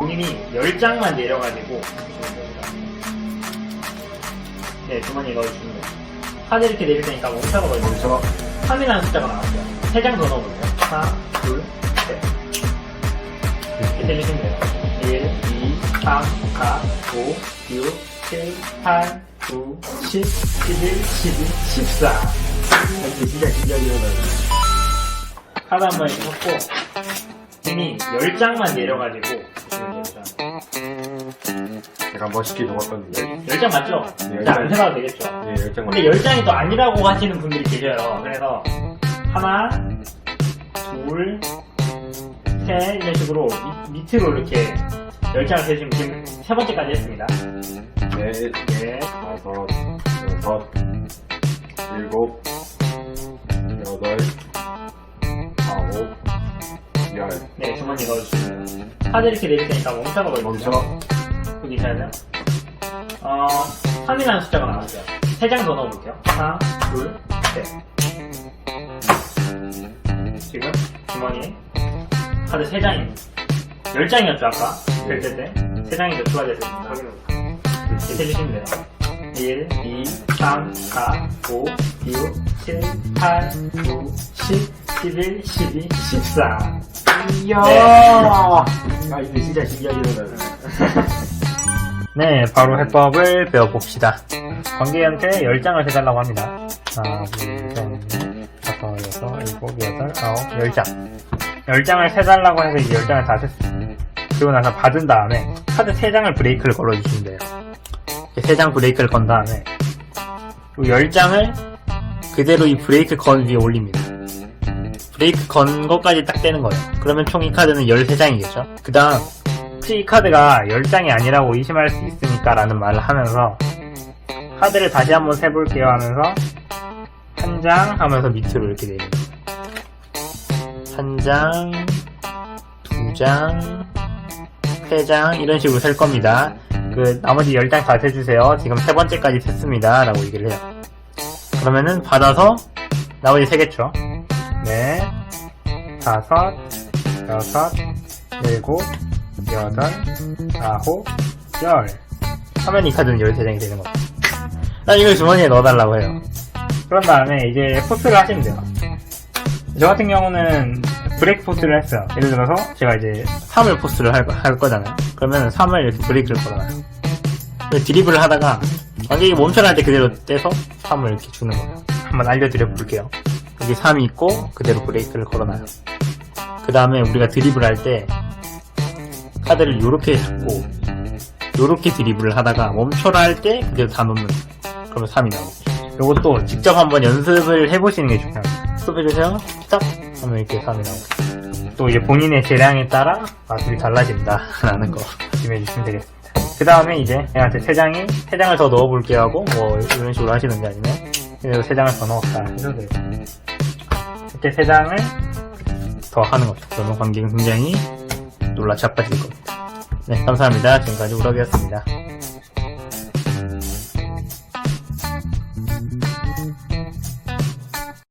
본인이 10장만 내려가지고 네 주머니에 넣어주시면 돼요. 카드 이렇게 내릴 테니까 멈춰가 걸리고 저 3이라는 숫자가 나왔어요. 3장 더 넣어볼게요. 하나 둘 셋. 이렇게 내리시면 돼요. 1, 2, 3, 4, 5, 6, 7, 8, 9, 10, 11, 12, 14 이게 진짜 하다. 카드 한번 이렇게 섞고 이미 10장만 내려가지고 약간 멋있게 적었던데. 10장 맞죠? 네, 일단 안 세봐도 되겠죠 예, 열정 근데 10장이 또 아니라고 하시는 분들이 계셔요 그래서 하나 둘 셋 이런 식으로 밑, 밑으로 이렇게 10장을 세시면 지금 세 번째까지 했습니다 넷, 네 다섯, 여섯, 일곱, 여덟, 아홉, 열. 네, 주머니 넣어주시면 돼요. 카드 이렇게 내릴 테니까 멈춰가 걸리죠. 멈춰. 여기 있어요. 어, 3이라는 숫자가 나왔어요. 3장 더 넣어볼게요. 하나, 둘, 셋. 지금 주머니에 카드 3장입니다. 10장이었죠, 아까? 결제 때. 3장이 더 추가됐습니다. 이렇게 해주시면 돼요. 1, 2, 3, 4, 5, 6, 7, 8, 9, 10, 11, 12, 14. 이야! 네. 아, 이게 진짜 신기하긴 하다. 네, 바로 해법을 배워봅시다. 관계한테 10장을 해달라고 합니다. 하나, 둘, 셋, 넷, 다섯, 여섯, 일곱, 여덟, 아홉, 10장. 10장을 세달라고 해서 이제 10장을 다 셌어요. 그리고 나서 받은 다음에 카드 3장을 브레이크를 걸어주시면 돼요. 3장 브레이크를 건 다음에 이 10장을 그대로 이 브레이크 건 위에 올립니다. 브레이크 건 것까지 딱 되는 거예요. 그러면 총 이 카드는 13장이겠죠? 그 다음 혹시 이 카드가 10장이 아니라고 의심할 수 있으니까 라는 말을 하면서 카드를 다시 한번 세볼게요 하면서 한 장 하면서 밑으로 이렇게 내립니다. 한 장, 두 장, 세 장 이런 식으로 셀 겁니다. 그 나머지 10장 다 세주세요. 지금 세 번째까지 셌습니다. 라고 얘기를 해요. 그러면은 받아서 나머지 세겠죠. 네, 다섯, 여섯, 일곱, 여덟, 아홉, 열. 하면 이 카드는 13장이 되는 거죠. 난 이걸 주머니에 넣어달라고 해요. 그런 다음에 이제 포스를 하시면 돼요. 저 같은 경우는 브레이크 포스를 했어요. 예를 들어서 제가 이제 3을 포스를 할, 할 거잖아요. 그러면 3을 이렇게 브레이크를 걸어놔요. 드리블을 하다가 관객이 멈춰날 때 그대로 떼서 3을 이렇게 주는 거예요. 한번 알려드려 볼게요. 여기 3이 있고 그대로 브레이크를 걸어놔요. 그 다음에 우리가 드리블 할 때 카드를 요렇게 잡고 요렇게 드리블을 하다가 멈춰라 할 때 그대로 다 놓는. 그러면 3이 나오고 요것도 직접 한번 연습을 해보시는 게 중요합니다. 스톱해주세요. 딱! 하면 이렇게 3이 나오고 또 이제 본인의 재량에 따라 마술이 달라진다 라는 거 조심해주시면 되겠습니다. 그 다음에 이제 얘한테 3장이 3장을 더 넣어볼게요 하고 뭐 이런 식으로 하시는지 아니면 그래서 3장을 더 넣었다 해도 되고 이렇게 3장을 더 하는 거죠. 그러면 관객은 굉장히 놀라 자빠질 겁니다. 네, 감사합니다. 지금까지 우럭이었습니다.